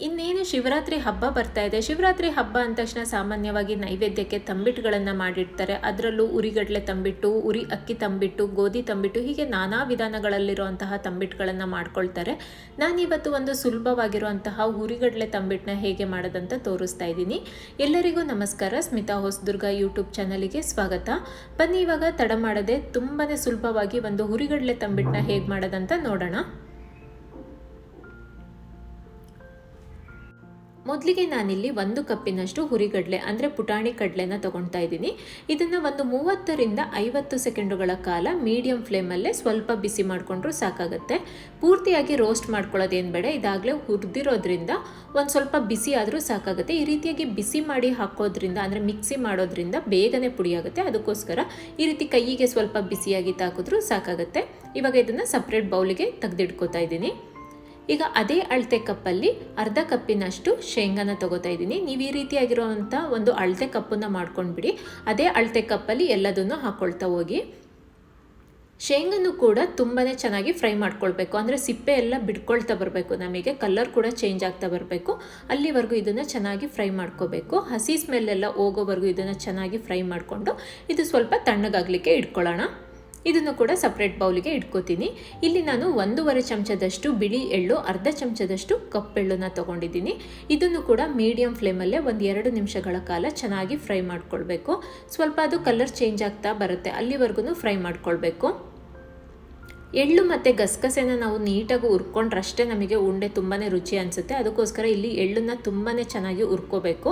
ಇನ್ನೇನು ಶಿವರಾತ್ರಿ ಹಬ್ಬ ಬರ್ತಾ ಇದೆ? ಶಿವರಾತ್ರಿ ಹಬ್ಬ ಅಂದ ತಕ್ಷಣ ಸಾಮಾನ್ಯವಾಗಿ ನೈವೇದ್ಯಕ್ಕೆ ತಂಬಿಟ್ಟುಗಳನ್ನು ಮಾಡಿರ್ತಾರೆ ಅದರಲ್ಲೂ ಉರಿಗಡಲೆ ತಂಬಿಟ್ಟು, ಉರಿ ಅಕ್ಕಿ ತಂಬಿಟ್ಟು, ಗೋಧಿ ತಂಬಿಟ್ಟು, ಹೀಗೆ ನಾನಾ ವಿಧಾನಗಳಲ್ಲಿರುವಂತಹ ತಂಬಿಟ್ಟುಗಳನ್ನು ಮಾಡ್ಕೊಳ್ತಾರೆ. ನಾನಿವತ್ತು ಒಂದು ಸುಲಭವಾಗಿರುವಂತಹ ಉರಿಗಡಲೆ ತಂಬಿಟ್ಟನ್ನ ಹೇಗೆ ಮಾಡೋದಂತ ತೋರಿಸ್ತಾ ಇದ್ದೀನಿ. ಎಲ್ಲರಿಗೂ ನಮಸ್ಕಾರ. ಸ್ಮಿತಾ ಹೊಸದುರ್ಗ ಯೂಟ್ಯೂಬ್ ಚಾನಲಿಗೆ ಸ್ವಾಗತ. ಬನ್ನಿ ಇವಾಗ ತಡ ಮಾಡದೆ ತುಂಬಾ ಸುಲಭವಾಗಿ ಒಂದು ಹುರಿಗಡಲೆ ತಂಬಿಟ್ಟನ್ನ ಹೇಗೆ ಮಾಡೋದಂತ ನೋಡೋಣ. ಮೊದಲಿಗೆ ನಾನಿಲ್ಲಿ ಒಂದು ಕಪ್ಪಿನಷ್ಟು ಹುರಿಗಡಲೆ, ಅಂದರೆ ಪುಟಾಣಿ ಕಡಲೆನ ತೊಗೊಳ್ತಾ ಇದ್ದೀನಿ. ಇದನ್ನು ಒಂದು ಮೂವತ್ತರಿಂದ ಐವತ್ತು ಸೆಕೆಂಡುಗಳ ಕಾಲ ಮೀಡಿಯಂ ಫ್ಲೇಮಲ್ಲೇ ಸ್ವಲ್ಪ ಬಿಸಿ ಮಾಡಿಕೊಂಡ್ರೂ ಸಾಕಾಗುತ್ತೆ. ಪೂರ್ತಿಯಾಗಿ ರೋಸ್ಟ್ ಮಾಡ್ಕೊಳ್ಳೋದೇನು ಬೇಡ, ಇದಾಗಲೇ ಹುರಿದಿರೋದ್ರಿಂದ ಒಂದು ಸ್ವಲ್ಪ ಬಿಸಿ ಆದರೂ ಸಾಕಾಗುತ್ತೆ. ಈ ರೀತಿಯಾಗಿ ಬಿಸಿ ಮಾಡಿ ಹಾಕೋದ್ರಿಂದ, ಅಂದರೆ ಮಿಕ್ಸಿ ಮಾಡೋದ್ರಿಂದ ಬೇಗನೆ ಪುಡಿಯಾಗುತ್ತೆ. ಅದಕ್ಕೋಸ್ಕರ ಈ ರೀತಿ ಕೈಯಿಗೆ ಸ್ವಲ್ಪ ಬಿಸಿಯಾಗಿ ತಾಕಿದ್ರೂ ಸಾಕಾಗುತ್ತೆ. ಇವಾಗ ಇದನ್ನು ಸಪ್ರೇಟ್ ಬೌಲಿಗೆ ತೆಗೆದಿಟ್ಕೋತಾ ಇದ್ದೀನಿ. ಈಗ ಅದೇ ಅಳತೆ ಕಪ್ಪಲ್ಲಿ ಅರ್ಧ ಕಪ್ಪಿನಷ್ಟು ಶೇಂಗಾನ ತಗೋತಾ ಇದ್ದೀನಿ. ನೀವು ಈ ರೀತಿಯಾಗಿರುವಂಥ ಒಂದು ಅಳತೆ ಕಪ್ಪನ್ನು ಮಾಡ್ಕೊಂಡ್ಬಿಡಿ. ಅದೇ ಅಳತೆ ಕಪ್ಪಲ್ಲಿ ಎಲ್ಲದನ್ನು ಹಾಕ್ಕೊಳ್ತಾ ಹೋಗಿ. ಶೇಂಗನ್ನು ಕೂಡ ತುಂಬಾ ಚೆನ್ನಾಗಿ ಫ್ರೈ ಮಾಡ್ಕೊಳ್ಬೇಕು. ಅಂದರೆ ಸಿಪ್ಪೆ ಎಲ್ಲ ಬಿಡ್ಕೊಳ್ತಾ ಬರಬೇಕು. ನಮಗೆ ಕಲರ್ ಕೂಡ ಚೇಂಜ್ ಆಗ್ತಾ ಬರಬೇಕು. ಅಲ್ಲಿವರೆಗೂ ಇದನ್ನು ಚೆನ್ನಾಗಿ ಫ್ರೈ ಮಾಡ್ಕೋಬೇಕು. ಹಸಿ ಸ್ಮೆಲ್ಲೆಲ್ಲ ಹೋಗೋವರೆಗೂ ಇದನ್ನು ಚೆನ್ನಾಗಿ ಫ್ರೈ ಮಾಡಿಕೊಂಡು ಇದು ಸ್ವಲ್ಪ ತಣ್ಣಗಾಗಲಿಕ್ಕೆ ಇಟ್ಕೊಳ್ಳೋಣ. ಇದನ್ನು ಕೂಡ ಸಪ್ರೇಟ್ ಬೌಲಿಗೆ ಇಟ್ಕೋತೀನಿ. ಇಲ್ಲಿ ನಾನು ಒಂದೂವರೆ ಚಮಚದಷ್ಟು ಬಿಳಿ ಎಳ್ಳು, ಅರ್ಧ ಚಮಚದಷ್ಟು ಕಪ್ಪೆಳ್ಳನ್ನ ತೊಗೊಂಡಿದ್ದೀನಿ. ಇದನ್ನು ಕೂಡ ಮೀಡಿಯಂ ಫ್ಲೇಮಲ್ಲೇ ಒಂದು ಎರಡು ನಿಮಿಷಗಳ ಕಾಲ ಚೆನ್ನಾಗಿ ಫ್ರೈ ಮಾಡ್ಕೊಳ್ಬೇಕು. ಸ್ವಲ್ಪ ಅದು ಕಲರ್ ಚೇಂಜ್ ಆಗ್ತಾ ಬರುತ್ತೆ ಅಲ್ಲಿವರೆಗೂ ಫ್ರೈ ಮಾಡ್ಕೊಳ್ಬೇಕು. ಎಳ್ಳು ಮತ್ತು ಗಸಗಸೆನ ನಾವು ನೀಟಾಗಿ ಹುರ್ಕೊಂಡ್ರಷ್ಟೇ ನಮಗೆ ಉಂಡೆ ತುಂಬಾ ರುಚಿ ಅನಿಸುತ್ತೆ. ಅದಕ್ಕೋಸ್ಕರ ಇಲ್ಲಿ ಎಳ್ಳನ್ನು ತುಂಬಾ ಚೆನ್ನಾಗಿ ಹುರ್ಕೋಬೇಕು.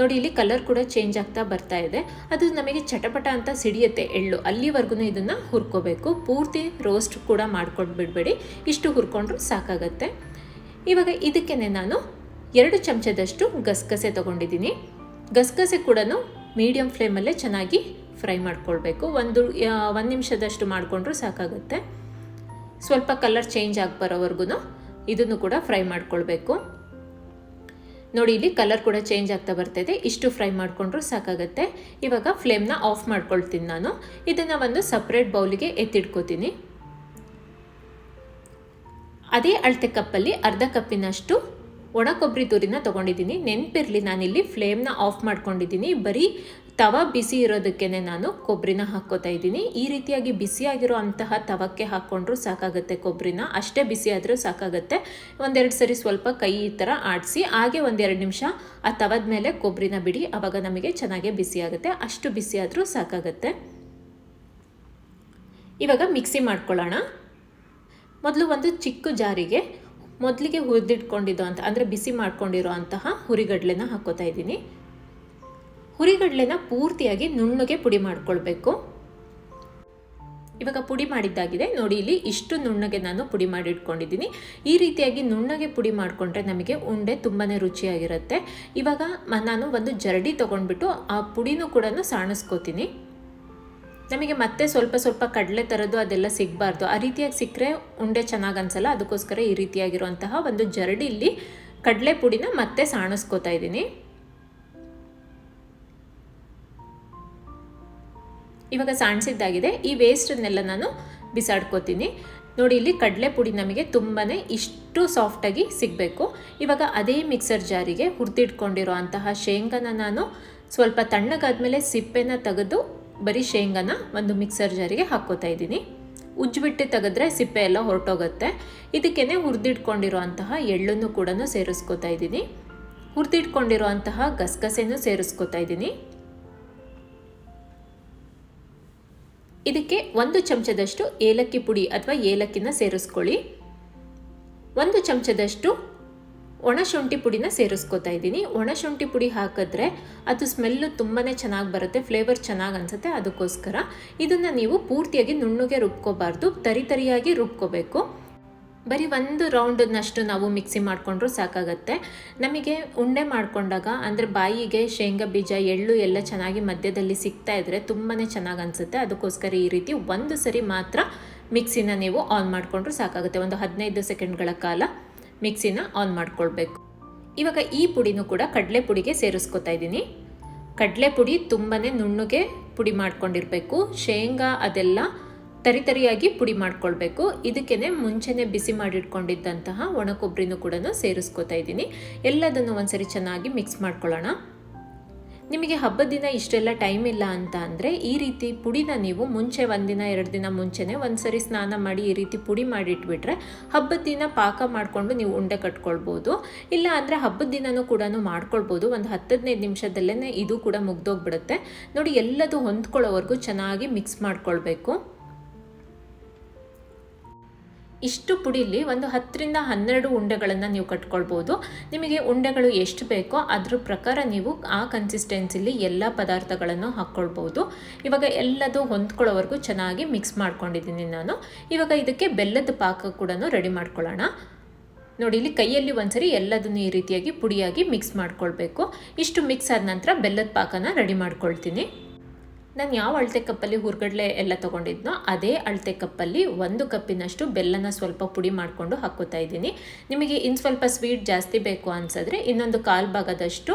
ನೋಡಿ, ಇಲ್ಲಿ ಕಲರ್ ಕೂಡ ಚೇಂಜ್ ಆಗ್ತಾ ಬರ್ತಾ ಇದೆ. ಅದು ನಮಗೆ ಚಟಪಟ ಅಂತ ಸಿಡಿಯುತ್ತೆ ಎಳ್ಳು. ಅಲ್ಲಿವರೆಗೂ ಇದನ್ನು ಹುರ್ಕೋಬೇಕು. ಪೂರ್ತಿ ರೋಸ್ಟ್ ಕೂಡ ಮಾಡ್ಕೊಂಡು ಬಿಡಬೇಡಿ. ಇಷ್ಟು ಹುರ್ಕೊಂಡ್ರು ಸಾಕಾಗತ್ತೆ. ಇವಾಗ ಇದಕ್ಕೆ ನಾನು ಎರಡು ಚಮಚದಷ್ಟು ಗಸಗಸೆ ತೊಗೊಂಡಿದ್ದೀನಿ. ಗಸಗಸೆ ಕೂಡ ಮೀಡಿಯಂ ಫ್ಲೇಮಲ್ಲೇ ಚೆನ್ನಾಗಿ ಫ್ರೈ ಮಾಡ್ಕೊಳ್ಬೇಕು. ಒಂದು ಒಂದು ನಿಮಿಷದಷ್ಟು ಮಾಡಿಕೊಂಡ್ರೂ ಸಾಕಾಗುತ್ತೆ. ಸ್ವಲ್ಪ ಕಲರ್ ಚೇಂಜ್ ಆಗಿ ಬರೋವರೆಗೂ ಇದನ್ನು ಕೂಡ ಫ್ರೈ ಮಾಡ್ಕೊಳ್ಬೇಕು. ನೋಡಿ, ಇಲ್ಲಿ ಕಲರ್ ಕೂಡ ಚೇಂಜ್ ಆಗ್ತಾ ಬರ್ತಾಯಿದೆ ಇಷ್ಟು ಫ್ರೈ ಮಾಡಿಕೊಂಡ್ರೂ ಸಾಕಾಗುತ್ತೆ. ಇವಾಗ ಫ್ಲೇಮ್ನ ಆಫ್ ಮಾಡ್ಕೊಳ್ತೀನಿ ನಾನು. ಇದನ್ನು ಒಂದು ಸಪ್ರೇಟ್ ಬೌಲಿಗೆ ಎತ್ತಿಟ್ಕೋತೀನಿ. ಅದೇ ಅಳತೆ ಕಪ್ಪಲ್ಲಿ ಅರ್ಧ ಕಪ್ಪಿನಷ್ಟು ಒಣ ಕೊಬ್ಬರಿ ತುರಿನ ತೊಗೊಂಡಿದ್ದೀನಿ. ನೆನಪಿರಲಿ, ನಾನಿಲ್ಲಿ ಫ್ಲೇಮ್ನ ಆಫ್ ಮಾಡ್ಕೊಂಡಿದ್ದೀನಿ. ಬರೀ ತವ ಬಿಸಿ ಇರೋದಕ್ಕೆ ನಾನು ಕೊಬ್ಬರಿನ ಹಾಕ್ಕೋತಾ ಇದ್ದೀನಿ. ಈ ರೀತಿಯಾಗಿ ಬಿಸಿಯಾಗಿರೋ ಅಂತಹ ತವಕ್ಕೆ ಹಾಕ್ಕೊಂಡ್ರೂ ಸಾಕಾಗುತ್ತೆ ಕೊಬ್ಬರಿನ ಅಷ್ಟೇ ಬಿಸಿ ಆದರೂ ಸಾಕಾಗುತ್ತೆ. ಒಂದೆರಡು ಸರಿ ಸ್ವಲ್ಪ ಕೈ ಈ ಥರ ಆಡಿಸಿ, ಹಾಗೆ ಒಂದೆರಡು ನಿಮಿಷ ಆ ತವದ ಮೇಲೆ ಕೊಬ್ಬರಿನ ಬಿಡಿ. ಆವಾಗ ನಮಗೆ ಚೆನ್ನಾಗೆ ಬಿಸಿ ಆಗುತ್ತೆ ಅಷ್ಟು ಬಿಸಿ ಆದರೂ ಸಾಕಾಗುತ್ತೆ. ಇವಾಗ ಮಿಕ್ಸಿ ಮಾಡ್ಕೊಳ್ಳೋಣ. ಮೊದಲು ಒಂದು ಚಿಕ್ಕ ಜಾರಿಗೆ ಮೊದಲಿಗೆ ಹುರಿದಿಟ್ಕೊಂಡಿದ್ದು ಅಂತ, ಅಂದರೆ ಬಿಸಿ ಮಾಡ್ಕೊಂಡಿರೋ ಅಂತಹ ಹುರಿಗಡ್ಲೆನ ಹಾಕೋತಾ ಇದ್ದೀನಿ. ಹುರಿಗಡ್ಲೆನ ಪೂರ್ತಿಯಾಗಿ ನುಣ್ಣಗೆ ಪುಡಿ ಮಾಡ್ಕೊಳ್ಬೇಕು. ಇವಾಗ ಪುಡಿ ಮಾಡಿದ್ದಾಗಿದೆ. ನೋಡಿ, ಇಲ್ಲಿ ಇಷ್ಟು ನುಣ್ಣಗೆ ನಾನು ಪುಡಿ ಮಾಡಿ ಇಟ್ಕೊಂಡಿದ್ದೀನಿ ಈ ರೀತಿಯಾಗಿ ನುಣ್ಣಗೆ ಪುಡಿ ಮಾಡಿಕೊಂಡ್ರೆ ನಮಗೆ ಉಂಡೆ ತುಂಬಾ ರುಚಿಯಾಗಿರುತ್ತೆ. ಇವಾಗ ನಾನು ಒಂದು ಜರಡಿ ತೊಗೊಂಡ್ಬಿಟ್ಟು ಆ ಪುಡಿನೂ ಕೂಡ ಸಾಣಿಸ್ಕೋತೀನಿ. ನಮಗೆ ಮತ್ತೆ ಸ್ವಲ್ಪ ಸ್ವಲ್ಪ ಕಡಲೆ ಥರದ್ದು ಅದೆಲ್ಲ ಸಿಗಬಾರ್ದು. ಆ ರೀತಿಯಾಗಿ ಸಿಕ್ಕರೆ ಉಂಡೆ ಚೆನ್ನಾಗಿ ಅನ್ಸಲ್ಲ ಅದಕ್ಕೋಸ್ಕರ ಈ ರೀತಿಯಾಗಿರುವಂತಹ ಒಂದು ಜರಡಿಲಿ ಕಡಲೆ ಪುಡಿನ ಮತ್ತೆ ಸಾಣಿಸ್ಕೋತಾ ಇದ್ದೀನಿ. ಇವಾಗ ಸಾಣಿಸಿದ್ದಾಗಿದೆ. ಈ ವೇಸ್ಟನ್ನೆಲ್ಲ ನಾನು ಬಿಸಾಡ್ಕೋತೀನಿ. ನೋಡಿ, ಇಲ್ಲಿ ಕಡಲೆ ಪುಡಿ ನಮಗೆ ತುಂಬಾ ಇಷ್ಟು ಸಾಫ್ಟಾಗಿ ಸಿಗಬೇಕು. ಇವಾಗ ಅದೇ ಮಿಕ್ಸರ್ ಜಾರಿಗೆ ಹುರಿದಿಟ್ಕೊಂಡಿರೋ ಅಂತಹ ಶೇಂಗಾನ ನಾನು ಸ್ವಲ್ಪ ತಣ್ಣಗಾದ್ಮೇಲೆ ಸಿಪ್ಪೆನ ತೆಗೆದು ಬರೀ ಶೇಂಗಾನ ಒಂದು ಮಿಕ್ಸರ್ ಜಾರಿಗೆ ಹಾಕ್ಕೋತಾ ಇದ್ದೀನಿ. ಉಜ್ಜಿಬಿಟ್ಟು ತೆಗೆದ್ರೆ ಸಿಪ್ಪೆ ಎಲ್ಲ ಹೊರಟೋಗುತ್ತೆ. ಇದಕ್ಕೇ ಹುರಿದಿಟ್ಕೊಂಡಿರೋ ಅಂತಹ ಎಳ್ಳನ್ನು ಕೂಡ ಸೇರಿಸ್ಕೋತಾ ಇದ್ದೀನಿ. ಹುರಿದಿಟ್ಕೊಂಡಿರೋ ಅಂತಹ ಗಸಗಸೆನೂ ಸೇರಿಸ್ಕೋತಾ ಇದ್ದೀನಿ. ಇದಕ್ಕೆ ಒಂದು ಚಮಚದಷ್ಟು ಏಲಕ್ಕಿ ಪುಡಿ ಅಥವಾ ಏಲಕ್ಕಿನ ಸೇರಿಸ್ಕೊಳ್ಳಿ. ಒಂದು ಚಮಚದಷ್ಟು ಒಣಶುಂಠಿ ಪುಡಿನ ಸೇರಿಸ್ಕೋತಾ ಇದ್ದೀನಿ. ಒಣಶುಂಠಿ ಪುಡಿ ಹಾಕಿದ್ರೆ ಅದು ಸ್ಮೆಲ್ಲು ತುಂಬಾ ಚೆನ್ನಾಗಿ ಬರುತ್ತೆ, ಫ್ಲೇವರ್ ಚೆನ್ನಾಗಿ ಅನಿಸುತ್ತೆ ಅದಕ್ಕೋಸ್ಕರ. ಇದನ್ನು ನೀವು ಪೂರ್ತಿಯಾಗಿ ನುಣ್ಣಗೆ ರುಬ್ಕೋಬಾರ್ದು ತರಿತರಿಯಾಗಿ ರುಬ್ಕೋಬೇಕು. ಬರೀ ಒಂದು ರೌಂಡ್ನಷ್ಟು ನಾವು ಮಿಕ್ಸಿ ಮಾಡಿಕೊಂಡ್ರೂ ಸಾಕಾಗತ್ತೆ. ನಮಗೆ ಉಂಡೆ ಮಾಡಿಕೊಂಡಾಗ ಅಂದರೆ ಬಾಯಿಗೆ ಶೇಂಗಾ ಬೀಜ, ಎಳ್ಳು ಎಲ್ಲ ಚೆನ್ನಾಗಿ ಮಧ್ಯದಲ್ಲಿ ಸಿಗ್ತಾ ಇದ್ದರೆ ತುಂಬಾ ಚೆನ್ನಾಗಿ ಅನಿಸುತ್ತೆ. ಅದಕ್ಕೋಸ್ಕರ ಈ ರೀತಿ ಒಂದು ಸರಿ ಮಾತ್ರ ಮಿಕ್ಸಿನ ನೀವು ಆನ್ ಮಾಡಿಕೊಂಡ್ರೂ ಸಾಕಾಗುತ್ತೆ. ಒಂದು ಹದಿನೈದು ಸೆಕೆಂಡ್ಗಳ ಕಾಲ ಮಿಕ್ಸಿನ ಆನ್ ಮಾಡಿಕೊಳ್ಬೇಕು. ಇವಾಗ ಈ ಪುಡಿನೂ ಕೂಡ ಕಡಲೆ ಪುಡಿಗೆ ಸೇರಿಸ್ಕೊತಾ ಇದ್ದೀನಿ. ಕಡಲೆ ಪುಡಿ ತುಂಬಾ ನುಣ್ಣಗೆ ಪುಡಿ ಮಾಡ್ಕೊಂಡಿರಬೇಕು. ಶೇಂಗಾ ಅದೆಲ್ಲ ತರಿತರಿಯಾಗಿ ಪುಡಿ ಮಾಡ್ಕೊಳ್ಬೇಕು. ಇದಕ್ಕೇ ಮುಂಚೆನೇ ಬಿಸಿ ಮಾಡಿಟ್ಕೊಂಡಿದ್ದಂತಹ ಒಣ ಕೊಬ್ಬರಿನೂ ಕೂಡ ಸೇರಿಸ್ಕೊತಾ ಇದ್ದೀನಿ. ಎಲ್ಲದನ್ನು ಒಂದ್ಸರಿ ಚೆನ್ನಾಗಿ ಮಿಕ್ಸ್ ಮಾಡ್ಕೊಳ್ಳೋಣ. ನಿಮಗೆ ಹಬ್ಬದ ದಿನ ಇಷ್ಟೆಲ್ಲ ಟೈಮ್ ಇಲ್ಲ ಅಂತ ಅಂದರೆ ಈ ರೀತಿ ಪುಡಿನ ನೀವು ಮುಂಚೆ ಒಂದಿನ ಎರಡು ದಿನ ಮುಂಚೆನೇ ಒಂದ್ಸರಿ ಸ್ನಾನ ಮಾಡಿ ಈ ರೀತಿ ಪುಡಿ ಮಾಡಿಟ್ಬಿಟ್ರೆ ಹಬ್ಬದ ದಿನ ಪಾಕ ಮಾಡಿಕೊಂಡು ನೀವು ಉಂಡೆ ಕಟ್ಕೊಳ್ಬೋದು. ಇಲ್ಲ ಅಂದರೆ ಹಬ್ಬದ ದಿನವೂ ಕೂಡ ಮಾಡ್ಕೊಳ್ಬೋದು. ಒಂದು ಹತ್ತದೈದು ನಿಮಿಷದಲ್ಲೇ ಇದು ಕೂಡ ಮುಗ್ದೋಗ್ಬಿಡುತ್ತೆ. ನೋಡಿ, ಎಲ್ಲದೂ ಹೊಂದ್ಕೊಳ್ಳೋವರೆಗೂ ಚೆನ್ನಾಗಿ ಮಿಕ್ಸ್ ಮಾಡ್ಕೊಳ್ಬೇಕು. ಇಷ್ಟು ಪುಡಿಲಿ ಒಂದು ಹತ್ತರಿಂದ ಹನ್ನೆರಡು ಉಂಡೆಗಳನ್ನು ನೀವು ಕಟ್ಕೊಳ್ಬೋದು. ನಿಮಗೆ ಉಂಡೆಗಳು ಎಷ್ಟು ಬೇಕೋ ಅದ್ರ ಪ್ರಕಾರ ನೀವು ಆ ಕನ್ಸಿಸ್ಟೆನ್ಸಿಲಿ ಎಲ್ಲ ಪದಾರ್ಥಗಳನ್ನು ಹಾಕ್ಕೊಳ್ಬೋದು. ಇವಾಗ ಎಲ್ಲದು ಹೊಂದ್ಕೊಳ್ಳೋವರೆಗೂ ಚೆನ್ನಾಗಿ ಮಿಕ್ಸ್ ಮಾಡ್ಕೊಂಡಿದ್ದೀನಿ ನಾನು. ಇವಾಗ ಇದಕ್ಕೆ ಬೆಲ್ಲದ ಪಾಕ ಕೂಡ ರೆಡಿ ಮಾಡ್ಕೊಳ್ಳೋಣ. ನೋಡಿ, ಇಲ್ಲಿ ಕೈಯಲ್ಲಿ ಒಂದ್ಸರಿ ಎಲ್ಲದನ್ನು ಈ ರೀತಿಯಾಗಿ ಪುಡಿಯಾಗಿ ಮಿಕ್ಸ್ ಮಾಡ್ಕೊಳ್ಬೇಕು. ಇಷ್ಟು ಮಿಕ್ಸ್ ಆದ ನಂತರ ಬೆಲ್ಲದ ಪಾಕನ ರೆಡಿ ಮಾಡ್ಕೊಳ್ತೀನಿ. ನಾನು ಯಾವ ಅಳತೆ ಕಪ್ಪಲ್ಲಿ ಹುರ್ಗಡ್ಲೆ ಎಲ್ಲ ತೊಗೊಂಡಿದ್ನೋ ಅದೇ ಅಳತೆ ಕಪ್ಪಲ್ಲಿ ಒಂದು ಕಪ್ಪಿನಷ್ಟು ಬೆಲ್ಲನ ಸ್ವಲ್ಪ ಪುಡಿ ಮಾಡಿಕೊಂಡು ಹಾಕೋತಾ ಇದ್ದೀನಿ. ನಿಮಗೆ ಇನ್ನು ಸ್ವಲ್ಪ ಸ್ವೀಟ್ ಜಾಸ್ತಿ ಬೇಕು ಅನ್ಸಿದ್ರೆ ಇನ್ನೊಂದು ಕಾಲು ಭಾಗದಷ್ಟು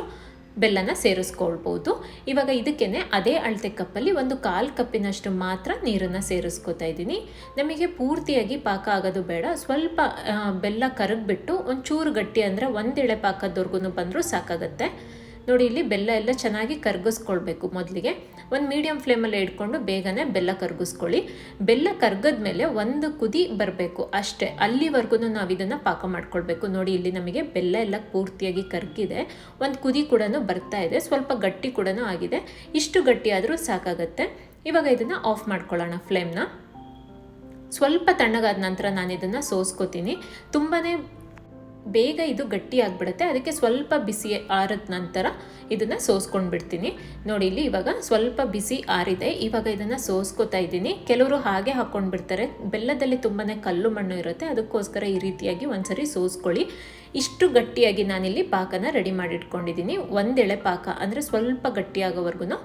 ಬೆಲ್ಲನ ಸೇರಿಸ್ಕೊಳ್ಬೋದು. ಇವಾಗ ಇದಕ್ಕೇ ಅದೇ ಅಳತೆ ಕಪ್ಪಲ್ಲಿ ಒಂದು ಕಾಲು ಕಪ್ಪಿನಷ್ಟು ಮಾತ್ರ ನೀರನ್ನು ಸೇರಿಸ್ಕೊತಾ ಇದ್ದೀನಿ. ನಮಗೆ ಪೂರ್ತಿಯಾಗಿ ಪಾಕ ಆಗೋದು ಬೇಡ. ಸ್ವಲ್ಪ ಬೆಲ್ಲ ಕರಗಿಬಿಟ್ಟು ಒಂಚೂರು ಗಟ್ಟಿ ಅಂದರೆ ಒಂದೆಳೆ ಪಾಕದವರೆಗೂ ಬಂದರೂ ಸಾಕಾಗತ್ತೆ. ನೋಡಿ, ಇಲ್ಲಿ ಬೆಲ್ಲ ಎಲ್ಲ ಚೆನ್ನಾಗಿ ಕರ್ಗಿಸ್ಕೊಳ್ಬೇಕು ಮೊದಲಿಗೆ. ಒಂದು ಮೀಡಿಯಮ್ ಫ್ಲೇಮಲ್ಲಿ ಇಟ್ಕೊಂಡು ಬೇಗನೆ ಬೆಲ್ಲ ಕರ್ಗಿಸ್ಕೊಳ್ಳಿ. ಬೆಲ್ಲ ಕರ್ಗದ ಮೇಲೆ ಒಂದು ಕುದಿ ಬರಬೇಕು ಅಷ್ಟೇ. ಅಲ್ಲಿವರೆಗೂ ನಾವು ಇದನ್ನು ಪಾಕ ಮಾಡ್ಕೊಳ್ಬೇಕು. ನೋಡಿ, ಇಲ್ಲಿ ನಮಗೆ ಬೆಲ್ಲ ಎಲ್ಲ ಪೂರ್ತಿಯಾಗಿ ಕರ್ಗಿದೆ. ಒಂದು ಕುದಿ ಕೂಡ ಬರ್ತಾ ಇದೆ. ಸ್ವಲ್ಪ ಗಟ್ಟಿ ಕೂಡ ಆಗಿದೆ. ಇಷ್ಟು ಗಟ್ಟಿ ಆದರೂ ಸಾಕಾಗತ್ತೆ. ಇವಾಗ ಇದನ್ನು ಆಫ್ ಮಾಡ್ಕೊಳ್ಳೋಣ ಫ್ಲೇಮ್ನ ಸ್ವಲ್ಪ ತಣ್ಣಗಾದ ನಂತರ ನಾನು ಇದನ್ನು ಸೋಸ್ಕೋತೀನಿ. ತುಂಬಾ ಬೇಗ ಇದು ಗಟ್ಟಿ ಆಗಿಬಿಡುತ್ತೆ. ಅದಕ್ಕೆ ಸ್ವಲ್ಪ ಬಿಸಿ ಆರದ ನಂತರ ಇದನ್ನು ಸೋಸ್ಕೊಂಡು ಬಿಡ್ತೀನಿ. ನೋಡಿ, ಇಲ್ಲಿ ಇವಾಗ ಸ್ವಲ್ಪ ಬಿಸಿ ಆರಿದೆ. ಇವಾಗ ಇದನ್ನು ಸೋಸ್ಕೋತಾ ಇದ್ದೀನಿ. ಕೆಲವರು ಹಾಗೆ ಹಾಕ್ಕೊಂಡು ಬಿಡ್ತಾರೆ. ಬೆಲ್ಲದಲ್ಲಿ ತುಂಬಾ ಕಲ್ಲು ಮಣ್ಣು ಇರುತ್ತೆ. ಅದಕ್ಕೋಸ್ಕರ ಈ ರೀತಿಯಾಗಿ ಒಂದ್ಸರಿ ಸೋಸ್ಕೊಳ್ಳಿ. ಇಷ್ಟು ಗಟ್ಟಿಯಾಗಿ ನಾನಿಲ್ಲಿ ಪಾಕನ ರೆಡಿ ಮಾಡಿಟ್ಕೊಂಡಿದ್ದೀನಿ. ಒಂದೆಳೆ ಪಾಕ ಅಂದರೆ ಸ್ವಲ್ಪ ಗಟ್ಟಿಯಾಗೋವರೆಗೂ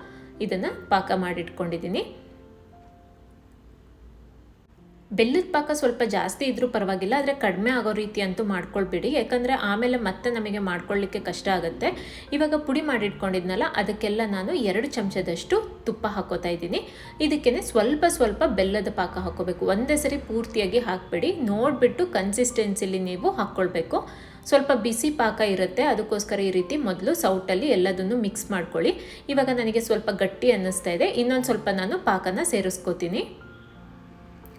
ಇದನ್ನು ಪಾಕ ಮಾಡಿಟ್ಕೊಂಡಿದ್ದೀನಿ. ಬೆಲ್ಲದ ಪಾಕ ಸ್ವಲ್ಪ ಜಾಸ್ತಿ ಇದ್ರೂ ಪರವಾಗಿಲ್ಲ, ಆದರೆ ಕಡಿಮೆ ಆಗೋ ರೀತಿ ಅಂತೂ ಮಾಡ್ಕೊಳ್ಬೇಡಿ. ಯಾಕಂದರೆ ಆಮೇಲೆ ಮತ್ತೆ ನಮಗೆ ಮಾಡ್ಕೊಳ್ಳಿಕ್ಕೆ ಕಷ್ಟ ಆಗುತ್ತೆ. ಇವಾಗ ಪುಡಿ ಮಾಡಿಟ್ಕೊಂಡಿದ್ನಲ್ಲ, ಅದಕ್ಕೆಲ್ಲ ನಾನು ಎರಡು ಚಮಚದಷ್ಟು ತುಪ್ಪ ಹಾಕೋತಾ ಇದ್ದೀನಿ. ಇದಕ್ಕೇ ಸ್ವಲ್ಪ ಸ್ವಲ್ಪ ಬೆಲ್ಲದ ಪಾಕ ಹಾಕೋಬೇಕು. ಒಂದೇ ಸರಿ ಪೂರ್ತಿಯಾಗಿ ಹಾಕಬೇಡಿ. ನೋಡಿಬಿಟ್ಟು ಕನ್ಸಿಸ್ಟೆನ್ಸಿಲಿ ನೀವು ಹಾಕ್ಕೊಳ್ಬೇಕು. ಸ್ವಲ್ಪ ಬಿಸಿ ಪಾಕ ಇರುತ್ತೆ, ಅದಕ್ಕೋಸ್ಕರ ಈ ರೀತಿ ಮೊದಲು ಸೌಟಲ್ಲಿ ಎಲ್ಲದನ್ನು ಮಿಕ್ಸ್ ಮಾಡ್ಕೊಳ್ಳಿ. ಇವಾಗ ನನಗೆ ಸ್ವಲ್ಪ ಗಟ್ಟಿ ಅನ್ನಿಸ್ತಾ ಇದೆ. ಇನ್ನೊಂದು ಸ್ವಲ್ಪ ನಾನು ಪಾಕನ ಸೇರಿಸ್ಕೋತೀನಿ.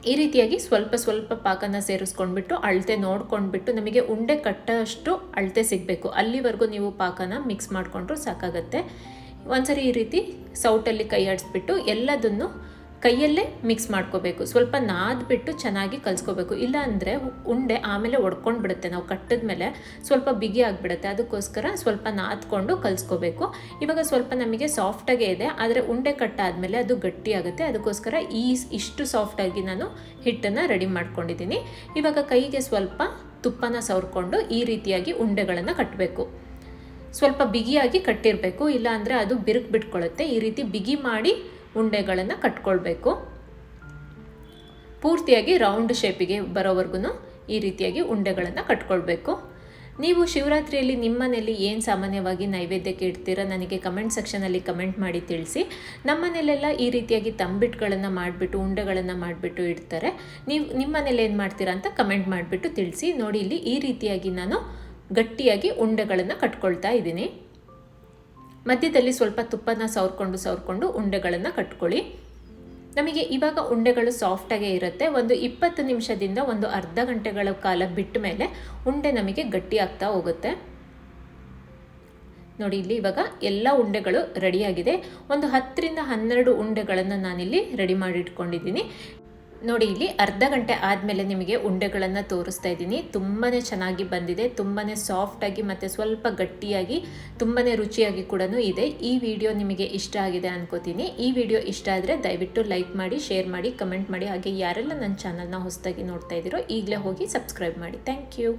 ಈ ರೀತಿಯಾಗಿ ಸ್ವಲ್ಪ ಸ್ವಲ್ಪ ಪಾಕನ ಸೇರಿಸ್ಕೊಂಡ್ಬಿಟ್ಟು ಅಳತೆ ನೋಡ್ಕೊಂಡ್ಬಿಟ್ಟು ನಮಗೆ ಉಂಡೆ ಕಟ್ಟೋಷ್ಟು ಅಳತೆ ಸಿಗಬೇಕು. ಅಲ್ಲಿವರೆಗೂ ನೀವು ಪಾಕನ ಮಿಕ್ಸ್ ಮಾಡಿಕೊಂಡ್ರು ಸಾಕಾಗತ್ತೆ. ಒಂದ್ಸರಿ ಈ ರೀತಿ ಸೌಟಲ್ಲಿ ಕೈ ಆಡಿಸ್ಬಿಟ್ಟು ಎಲ್ಲದನ್ನು ಕೈಯಲ್ಲೇ ಮಿಕ್ಸ್ ಮಾಡ್ಕೋಬೇಕು. ಸ್ವಲ್ಪ ನಾದ್ಬಿಟ್ಟು ಚೆನ್ನಾಗಿ ಕಲಿಸ್ಕೋಬೇಕು. ಇಲ್ಲಾಂದರೆ ಉಂಡೆ ಆಮೇಲೆ ಒಡ್ಕೊಂಡು ಬಿಡುತ್ತೆ ನಾವು ಕಟ್ಟಿದ ಮೇಲೆ ಸ್ವಲ್ಪ ಬಿಗಿ ಆಗಿಬಿಡುತ್ತೆ. ಅದಕ್ಕೋಸ್ಕರ ಸ್ವಲ್ಪ ನಾದ್ಕೊಂಡು ಕಲಿಸ್ಕೋಬೇಕು. ಇವಾಗ ಸ್ವಲ್ಪ ನಮಗೆ ಸಾಫ್ಟಾಗೇ ಇದೆ. ಆದರೆ ಉಂಡೆ ಕಟ್ಟಾದಮೇಲೆ ಅದು ಗಟ್ಟಿ ಆಗುತ್ತೆ. ಅದಕ್ಕೋಸ್ಕರ ಈ ಇಷ್ಟು ಸಾಫ್ಟಾಗಿ ನಾನು ಹಿಟ್ಟನ್ನು ರೆಡಿ ಮಾಡ್ಕೊಂಡಿದ್ದೀನಿ. ಇವಾಗ ಕೈಗೆ ಸ್ವಲ್ಪ ತುಪ್ಪನ ಸವರ್ಕೊಂಡು ಈ ರೀತಿಯಾಗಿ ಉಂಡೆಗಳನ್ನು ಕಟ್ಟಬೇಕು ಸ್ವಲ್ಪ ಬಿಗಿಯಾಗಿ ಕಟ್ಟಿರಬೇಕು. ಇಲ್ಲಾಂದರೆ ಅದು ಬಿರುಕು ಬಿಟ್ಕೊಳ್ಳುತ್ತೆ ಈ ರೀತಿ ಬಿಗಿ ಮಾಡಿ ಉಂಡೆಗಳನ್ನು ಕಟ್ಕೊಳ್ಬೇಕು. ಪೂರ್ತಿಯಾಗಿ ರೌಂಡ್ ಶೇಪಿಗೆ ಬರೋವರೆಗೂ ಈ ರೀತಿಯಾಗಿ ಉಂಡೆಗಳನ್ನು ಕಟ್ಕೊಳ್ಬೇಕು. ನೀವು ಶಿವರಾತ್ರಿಯಲ್ಲಿ ನಿಮ್ಮ ಮನೇಲಿ ಏನು ಸಾಮಾನ್ಯವಾಗಿ ನೈವೇದ್ಯಕ್ಕೆ ಇಡ್ತೀರಾ ನನಗೆ ಕಮೆಂಟ್ ಸೆಕ್ಷನಲ್ಲಿ ಕಮೆಂಟ್ ಮಾಡಿ ತಿಳಿಸಿ. ನಮ್ಮ ಮನೇಲೆಲ್ಲ ಈ ರೀತಿಯಾಗಿ ತಂಬಿಟ್ಟುಗಳನ್ನು ಮಾಡಿಬಿಟ್ಟು, ಉಂಡೆಗಳನ್ನು ಮಾಡಿಬಿಟ್ಟು ಇಡ್ತಾರೆ. ನೀವು ನಿಮ್ಮ ಮನೇಲಿ ಏನು ಮಾಡ್ತೀರಾ ಅಂತ ಕಮೆಂಟ್ ಮಾಡಿಬಿಟ್ಟು ತಿಳಿಸಿ. ನೋಡಿ, ಇಲ್ಲಿ ಈ ರೀತಿಯಾಗಿ ನಾನು ಗಟ್ಟಿಯಾಗಿ ಉಂಡೆಗಳನ್ನು ಕಟ್ಕೊಳ್ತಾ ಇದ್ದೀನಿ. ಮಧ್ಯದಲ್ಲಿ ಸ್ವಲ್ಪ ತುಪ್ಪನ ಸವರ್ಕೊಂಡು ಸವರ್ಕೊಂಡು ಉಂಡೆಗಳನ್ನು ಕಟ್ಕೊಳ್ಳಿ. ನಮಗೆ ಇವಾಗ ಉಂಡೆಗಳು ಸಾಫ್ಟಾಗೇ ಇರುತ್ತೆ. ಒಂದು ಇಪ್ಪತ್ತು ನಿಮಿಷದಿಂದ ಒಂದು ಅರ್ಧ ಗಂಟೆಗಳ ಕಾಲ ಬಿಟ್ಟ ಮೇಲೆ ಉಂಡೆ ನಮಗೆ ಗಟ್ಟಿ ಆಗ್ತಾ ಹೋಗುತ್ತೆ. ನೋಡಿ, ಇಲ್ಲಿ ಇವಾಗ ಎಲ್ಲ ಉಂಡೆಗಳು ರೆಡಿಯಾಗಿದೆ ಒಂದು ಹತ್ತರಿಂದ ಹನ್ನೆರಡು ಉಂಡೆಗಳನ್ನು ನಾನಿಲ್ಲಿ ರೆಡಿ ಮಾಡಿಟ್ಕೊಂಡಿದ್ದೀನಿ. ನೋಡಿ, ಇಲ್ಲಿ ಅರ್ಧ ಗಂಟೆ ಆದಮೇಲೆ ನಿಮಗೆ ಉಂಡೆಗಳನ್ನು ತೋರಿಸ್ತಾ ಇದ್ದೀನಿ. ತುಂಬಾ ಚೆನ್ನಾಗಿ ಬಂದಿದೆ ತುಂಬಾ ಸಾಫ್ಟಾಗಿ ಮತ್ತು ಸ್ವಲ್ಪ ಗಟ್ಟಿಯಾಗಿ ತುಂಬಾ ರುಚಿಯಾಗಿ ಕೂಡ ಇದೆ. ಈ ವಿಡಿಯೋ ನಿಮಗೆ ಇಷ್ಟ ಆಗಿದೆ ಅನ್ಕೋತೀನಿ. ಈ ವಿಡಿಯೋ ಇಷ್ಟ ಆದರೆ ದಯವಿಟ್ಟು ಲೈಕ್ ಮಾಡಿ ಶೇರ್ ಮಾಡಿ ಕಮೆಂಟ್ ಮಾಡಿ. ಹಾಗೆ ಯಾರೆಲ್ಲ ನನ್ನ ಚಾನಲ್ನ ಹೊಸದಾಗಿ ನೋಡ್ತಾ ಇದ್ದೀರೋ ಈಗಲೇ ಹೋಗಿ ಸಬ್ಸ್ಕ್ರೈಬ್ ಮಾಡಿ. Thank you